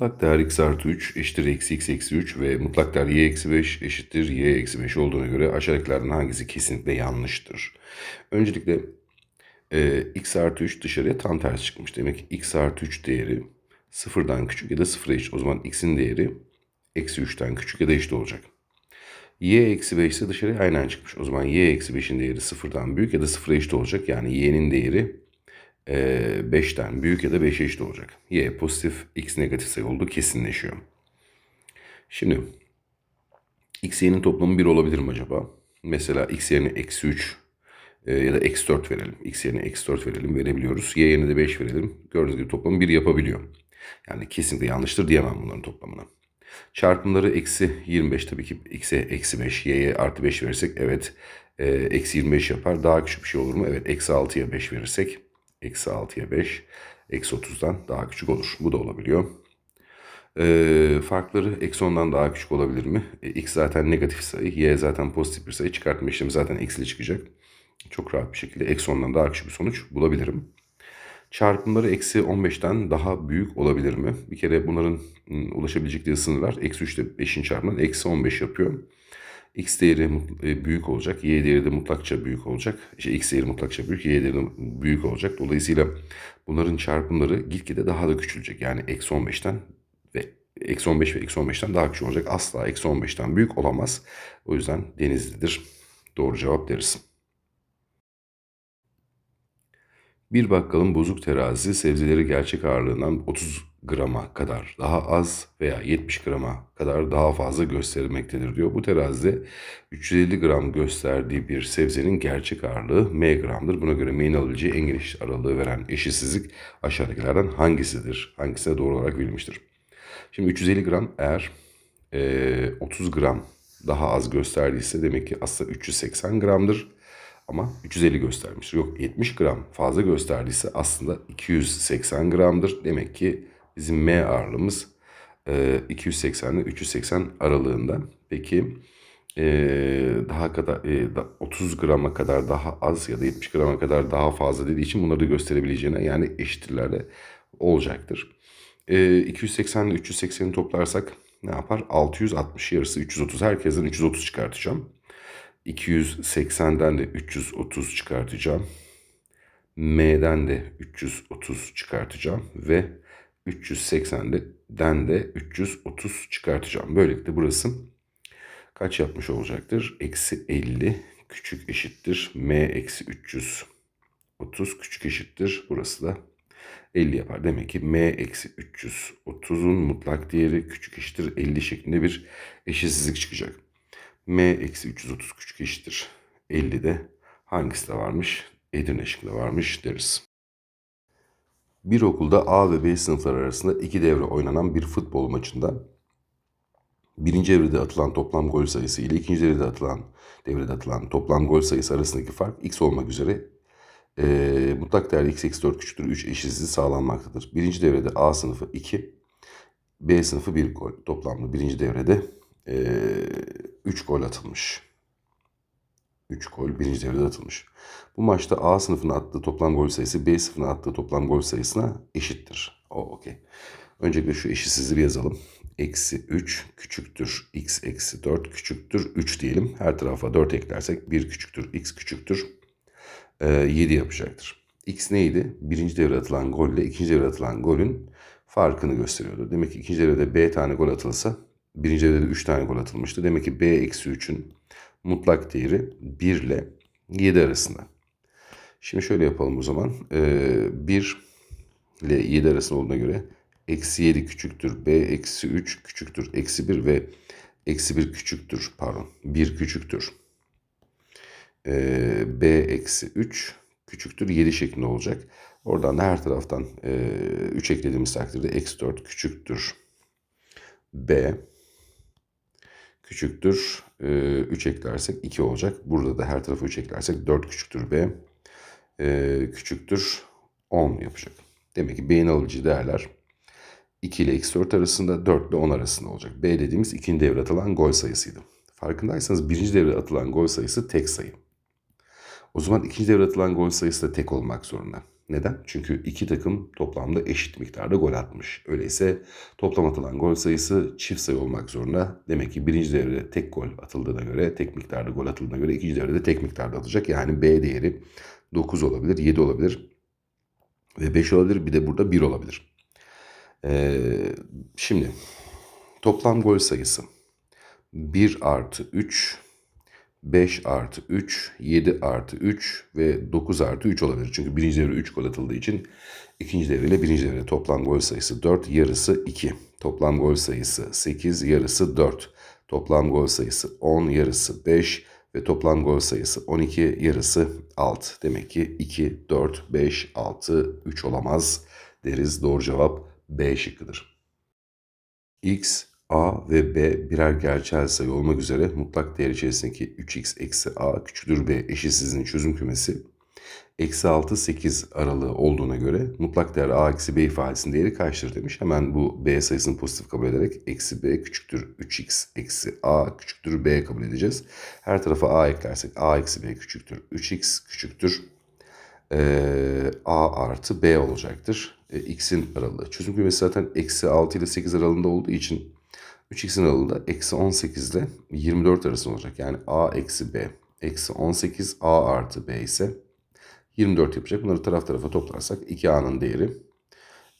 Mutlak değer x artı 3 eşittir eksi x eksi 3 ve mutlak değer y eksi 5 eşittir y eksi 5 olduğuna göre aşağıdakilerden hangisi kesinlikle yanlıştır? Öncelikle e, x artı 3 dışarıya tam ters çıkmış. Demek ki x artı 3 değeri sıfırdan küçük ya da sıfıra eşit. O zaman x'in değeri eksi 3'ten küçük ya da eşit olacak. y eksi 5 ise dışarıya aynen çıkmış. O zaman y eksi 5'in değeri sıfırdan büyük ya da sıfıra eşit olacak. Yani y'nin değeri 5'ten büyük ya da 5'e eşit olacak. Y pozitif, x negatif sayı olduğu kesinleşiyor. Şimdi x y'nin toplamı 1 olabilir mi acaba? Mesela x yerine eksi 3 e, ya da eksi 4 verelim. x yerine eksi 4 verelim verebiliyoruz. y yerine de 5 verelim. Gördüğünüz gibi toplamı 1 yapabiliyor. Yani kesinlikle yanlıştır diyemem bunların toplamına. Çarpımları eksi 25 tabii ki x'e eksi 5, y'ye artı 5 verirsek evet e, eksi 25 yapar. Daha küçük bir şey olur mu? Evet eksi 6'ya 5 verirsek eksi 6'ya 5 eksi 30'dan daha küçük olur. Bu da olabiliyor. E, farkları eksi 10'dan daha küçük olabilir mi? E, x zaten negatif sayı, y zaten pozitif bir sayı. Çıkartma işlemi zaten eksili çıkacak. Çok rahat bir şekilde eksi 10'dan daha küçük bir sonuç bulabilirim. Çarpımları eksi 15'ten daha büyük olabilir mi? Bir kere bunların ım, ulaşabilecekleri sınırlar eksi 3 ile 5'in çarpımı eksi 15 yapıyor. X değeri e, büyük olacak. Y değeri de mutlakça büyük olacak. İşte X değeri mutlakça büyük. Y değeri de büyük olacak. Dolayısıyla bunların çarpımları gitgide daha da küçülecek. Yani eksi 15'ten ve eksi 15 ve eksi 15'ten daha küçük olacak. Asla eksi 15'ten büyük olamaz. O yüzden denizlidir. Doğru cevap deriz. Bir bakkalın bozuk terazi sebzeleri gerçek ağırlığından 30 grama kadar daha az veya 70 grama kadar daha fazla göstermektedir diyor. Bu terazide 350 gram gösterdiği bir sebzenin gerçek ağırlığı m gramdır. Buna göre m'nin alabileceği en geniş aralığı veren eşitsizlik aşağıdakilerden hangisidir? Hangisine doğru olarak verilmiştir? Şimdi 350 gram eğer eee, 30 gram daha az gösterdiyse demek ki aslında 380 gramdır. Ama 350 göstermiş. Yok 70 gram fazla gösterdiyse aslında 280 gramdır. Demek ki bizim M ağırlığımız e, 280 ile 380 aralığında. Peki e, daha kadar e, da- 30 grama kadar daha az ya da 70 grama kadar daha fazla dediği için bunları da gösterebileceğine yani eşittirlerle olacaktır. E, 280 ile 380'i toplarsak ne yapar? 660 yarısı 330. Herkesten 330 çıkartacağım. 280'den de 330 çıkartacağım. M'den de 330 çıkartacağım ve 380'den de 330 çıkartacağım. Böylelikle burası kaç yapmış olacaktır? Eksi 50 küçük eşittir. M eksi 330 küçük eşittir. Burası da 50 yapar. Demek ki M eksi 330'un mutlak değeri küçük eşittir 50 şeklinde bir eşitsizlik çıkacak. M eksi 330 küçük eşittir 50 de hangisi de varmış? Edirne şıkkında varmış deriz. Bir okulda A ve B sınıflar arasında iki devre oynanan bir futbol maçında birinci devrede atılan toplam gol sayısı ile ikinci devrede atılan devrede atılan toplam gol sayısı arasındaki fark x olmak üzere eee mutlak değer x eksi 4 küçüktür 3 eşitsizliği sağlanmaktadır. Birinci devrede A sınıfı 2, B sınıfı 1 gol. Toplamda birinci devrede 3 gol atılmış. 3 gol birinci devrede atılmış. Bu maçta A sınıfına attığı toplam gol sayısı B sınıfına attığı toplam gol sayısına eşittir. O okey. Öncelikle şu eşitsizliği bir yazalım. Eksi 3 küçüktür x eksi 4 küçüktür 3 diyelim. Her tarafa 4 eklersek 1 küçüktür x küçüktür e, 7 yapacaktır. X neydi? Birinci devre atılan golle ikinci devre atılan golün farkını gösteriyordu. Demek ki ikinci devrede B tane gol atılsa birinci devrede 3 tane gol atılmıştı. Demek ki B eksi 3'ün mutlak değeri 1 ile 7 arasında. Şimdi şöyle yapalım o zaman. Ee, 1 ile 7 arasında olduğuna göre eksi 7 küçüktür. B eksi 3 küçüktür. Eksi 1 ve eksi 1 küçüktür. Pardon. 1 küçüktür. Ee, B eksi 3 küçüktür 7 şeklinde olacak. Oradan da her taraftan e, 3 eklediğimiz takdirde eksi 4 küçüktür. B küçüktür. e, 3 eklersek 2 olacak. Burada da her tarafa 3 eklersek 4 küçüktür B. e, küçüktür 10 yapacak. Demek ki B'nin alıcı değerler 2 ile eksi 4 arasında 4 ile 10 arasında olacak. B dediğimiz ikinci devre atılan gol sayısıydı. Farkındaysanız birinci devre atılan gol sayısı tek sayı. O zaman ikinci devre atılan gol sayısı da tek olmak zorunda. Neden? Çünkü iki takım toplamda eşit miktarda gol atmış. Öyleyse toplam atılan gol sayısı çift sayı olmak zorunda. Demek ki birinci devrede tek gol atıldığına göre, tek miktarda gol atıldığına göre ikinci devrede tek miktarda atacak. Yani B değeri 9 olabilir, 7 olabilir ve 5 olabilir. Bir de burada 1 olabilir. Ee, şimdi toplam gol sayısı 1 artı 3 5 artı 3, 7 artı 3 ve 9 artı 3 olabilir. Çünkü birinci devre 3 gol atıldığı için ikinci devre ile birinci devre toplam gol sayısı 4, yarısı 2. Toplam gol sayısı 8, yarısı 4. Toplam gol sayısı 10, yarısı 5 ve toplam gol sayısı 12, yarısı 6. Demek ki 2, 4, 5, 6, 3 olamaz deriz. Doğru cevap B şıkkıdır. X, A ve B birer gerçel sayı olmak üzere mutlak değer içerisindeki 3x eksi A küçüktür B eşitsizliğin çözüm kümesi eksi 6 8 aralığı olduğuna göre mutlak değer A eksi B ifadesinin değeri kaçtır demiş. Hemen bu B sayısını pozitif kabul ederek eksi B küçüktür 3x eksi A küçüktür B kabul edeceğiz. Her tarafa A eklersek A eksi B küçüktür 3x küçüktür e, A artı B olacaktır. E, X'in aralığı. Çözüm kümesi zaten eksi 6 ile 8 aralığında olduğu için 3x'in aralığında eksi 18 ile 24 arasında olacak. Yani a eksi b eksi 18 a artı b ise 24 yapacak. Bunları taraf tarafa toplarsak 2a'nın değeri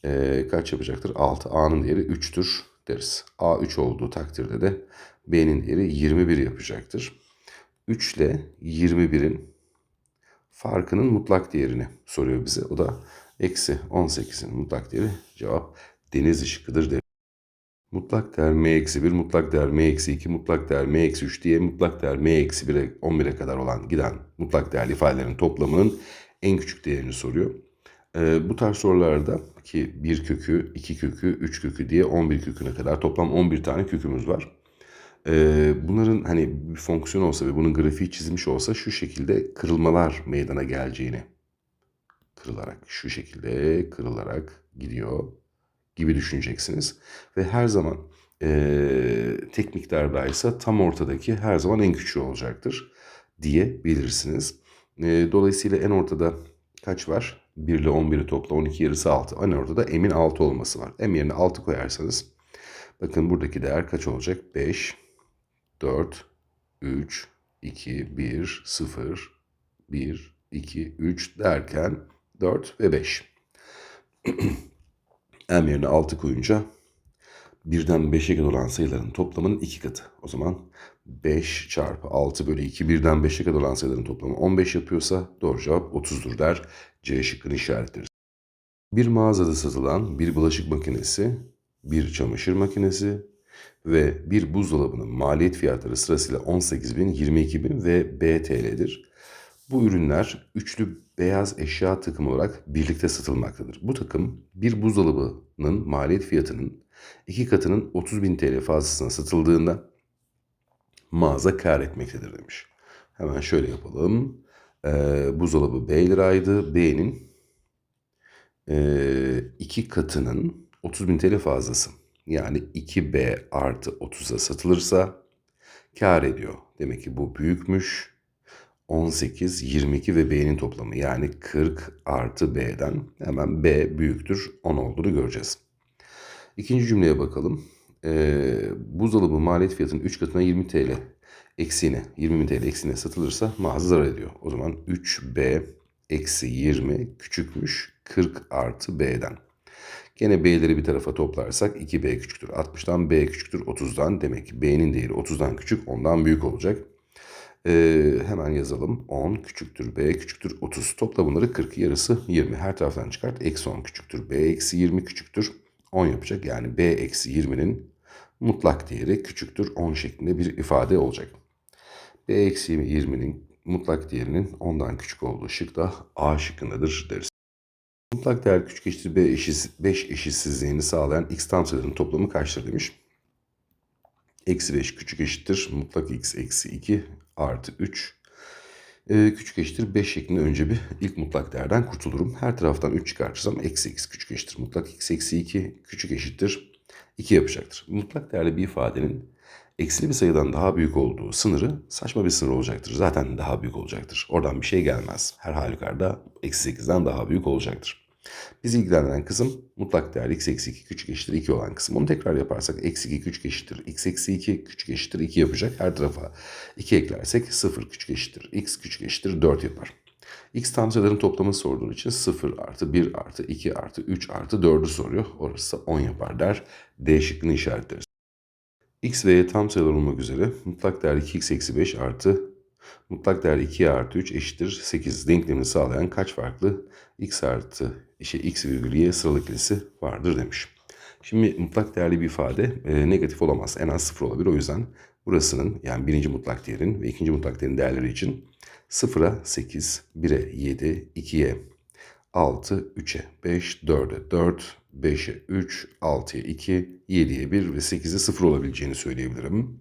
e, kaç yapacaktır? 6. a'nın değeri 3'tür deriz. a 3 olduğu takdirde de b'nin değeri 21 yapacaktır. 3 ile 21'in farkının mutlak değerini soruyor bize. O da eksi 18'in mutlak değeri cevap deniz ışıkıdır deriz. Mutlak değer m-1, mutlak değer m-2, mutlak değer m-3 diye mutlak değer m-1'e 11'e kadar olan giden mutlak değerli ifadelerin toplamının en küçük değerini soruyor. Ee, bu tarz sorularda ki 1 kökü, 2 kökü, 3 kökü diye 11 köküne kadar toplam 11 tane kökümüz var. Ee, bunların hani bir fonksiyon olsa ve bunun grafiği çizilmiş olsa şu şekilde kırılmalar meydana geleceğini kırılarak şu şekilde kırılarak gidiyor gibi düşüneceksiniz. Ve her zaman e, tek miktardaysa tam ortadaki her zaman en küçüğü olacaktır diyebilirsiniz. E, dolayısıyla en ortada kaç var? 1 ile 11'i topla 12 yarısı 6. En ortada m'in 6 olması var. M yerine 6 koyarsanız bakın buradaki değer kaç olacak? 5, 4, 3, 2, 1, 0, 1, 2, 3 derken 4 ve 5. m yerine 6 koyunca birden 5'e kadar olan sayıların toplamının 2 katı. O zaman 5 çarpı 6 bölü 2 birden 5'e kadar olan sayıların toplamı 15 yapıyorsa doğru cevap 30'dur der. C şıkkını işaretleriz. Bir mağazada satılan bir bulaşık makinesi, bir çamaşır makinesi ve bir buzdolabının maliyet fiyatları sırasıyla 18.000, 22.000 ve BTL'dir. Bu ürünler üçlü beyaz eşya takımı olarak birlikte satılmaktadır. Bu takım bir buzdolabının maliyet fiyatının iki katının 30 bin TL fazlasına satıldığında mağaza kar etmektedir demiş. Hemen şöyle yapalım. Ee, buzdolabı B liraydı. B'nin e, iki katının 30 bin TL fazlası. Yani 2B artı 30'a satılırsa kar ediyor. Demek ki bu büyükmüş. 18, 22 ve B'nin toplamı yani 40 artı B'den hemen B büyüktür 10 olduğunu göreceğiz. İkinci cümleye bakalım. Ee, buzdolabı maliyet fiyatının 3 katına 20 TL eksiğine 20 TL eksiğine satılırsa mağaza zarar ediyor. O zaman 3B eksi 20 küçükmüş 40 artı B'den. Gene B'leri bir tarafa toplarsak 2B küçüktür 60'dan B küçüktür 30'dan. Demek ki B'nin değeri 30'dan küçük ondan büyük olacak. Ee, hemen yazalım. 10 küçüktür B küçüktür 30. Topla bunları 40 yarısı 20. Her taraftan çıkart. Eksi 10 küçüktür B eksi 20 küçüktür 10 yapacak. Yani B eksi 20'nin mutlak değeri küçüktür 10 şeklinde bir ifade olacak. B eksi 20'nin mutlak değerinin 10'dan küçük olduğu şık da A şıkkındadır deriz. Mutlak değer küçük eşittir B eşit, 5 eşitsizliğini sağlayan x tam sayıların toplamı kaçtır demiş. Eksi 5 küçük eşittir. Mutlak x eksi 2 artı 3. Ee, küçük eşittir 5 şeklinde önce bir ilk mutlak değerden kurtulurum. Her taraftan 3 çıkartırsam eksi x küçük eşittir. Mutlak x eksi 2 küçük eşittir 2 yapacaktır. Mutlak değerli bir ifadenin eksili bir sayıdan daha büyük olduğu sınırı saçma bir sınır olacaktır. Zaten daha büyük olacaktır. Oradan bir şey gelmez. Her halükarda eksi 8'den daha büyük olacaktır. Bizi ilgilendiren kısım mutlak değer x eksi 2 küçük eşittir 2 olan kısım. Onu tekrar yaparsak eksi 2 küçük eşittir x eksi 2 küçük eşittir 2 yapacak. Her tarafa 2 eklersek 0 küçük eşittir x küçük eşittir 4 yapar. X tam sayıların toplamını sorduğu için 0 artı 1 artı 2 artı 3 artı 4'ü soruyor. Orası 10 yapar der. D şıkkını işaretleriz. X ve Y tam sayılar olmak üzere mutlak değer 2x eksi 5 artı mutlak değer 2 artı 3 eşittir 8 denklemini sağlayan kaç farklı x artı işte x virgül y sıralı ikilisi vardır demiş. Şimdi mutlak değerli bir ifade e, negatif olamaz. En az 0 olabilir. O yüzden burasının yani birinci mutlak değerin ve ikinci mutlak değerin değerleri için 0'a 8, 1'e 7, 2'ye 6, 3'e 5, 4'e 4, 5'e 3, 6'ya 2, 7'ye 1 ve 8'e 0 olabileceğini söyleyebilirim.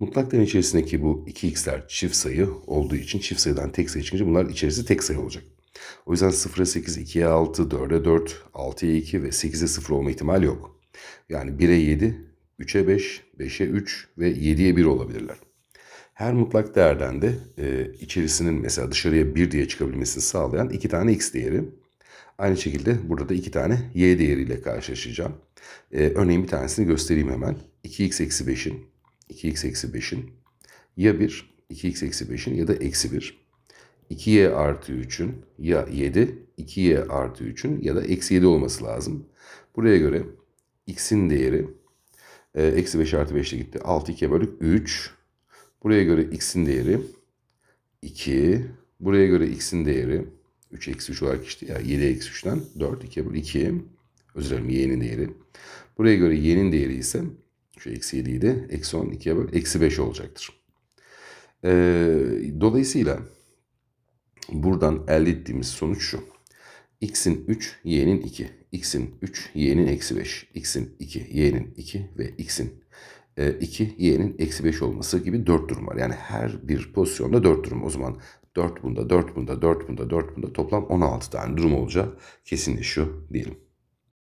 Mutlak değer içerisindeki bu 2x'ler çift sayı olduğu için çift sayıdan tek sayı çıkınca bunlar içerisi tek sayı olacak. O yüzden 0'a 8, 2'ye 6, 4'e 4, 6'ya 2 ve 8'e 0 olma ihtimali yok. Yani 1'e 7, 3'e 5, 5'e 3 ve 7'ye 1 olabilirler. Her mutlak değerden de e, içerisinin mesela dışarıya 1 diye çıkabilmesini sağlayan iki tane x değeri. Aynı şekilde burada da iki tane y değeriyle karşılaşacağım. E, örneğin bir tanesini göstereyim hemen. 2x eksi 5'in 2x eksi 5'in ya 1, 2x eksi 5'in ya da eksi 1. 2y artı 3'ün ya 7, 2y artı 3'ün ya da eksi 7 olması lazım. Buraya göre x'in değeri e, eksi 5 artı 5 ile gitti. 6 2'ye bölük 3. Buraya göre x'in değeri 2. Buraya göre x'in değeri 3 eksi 3 olarak işte ya 7 eksi 3'ten 4 2'ye bölü 2. Özür dilerim y'nin değeri. Buraya göre y'nin değeri ise şu eksi 7 idi. Eksi 10 2'ye böl eksi 5 olacaktır. Ee, dolayısıyla buradan elde ettiğimiz sonuç şu. x'in 3, y'nin 2. x'in 3, y'nin eksi 5. x'in 2, y'nin 2 ve x'in 2, y'nin eksi 5 olması gibi 4 durum var. Yani her bir pozisyonda 4 durum. O zaman 4 bunda, 4 bunda, 4 bunda, 4 bunda toplam 16 tane durum olacak kesinleşiyor diyelim.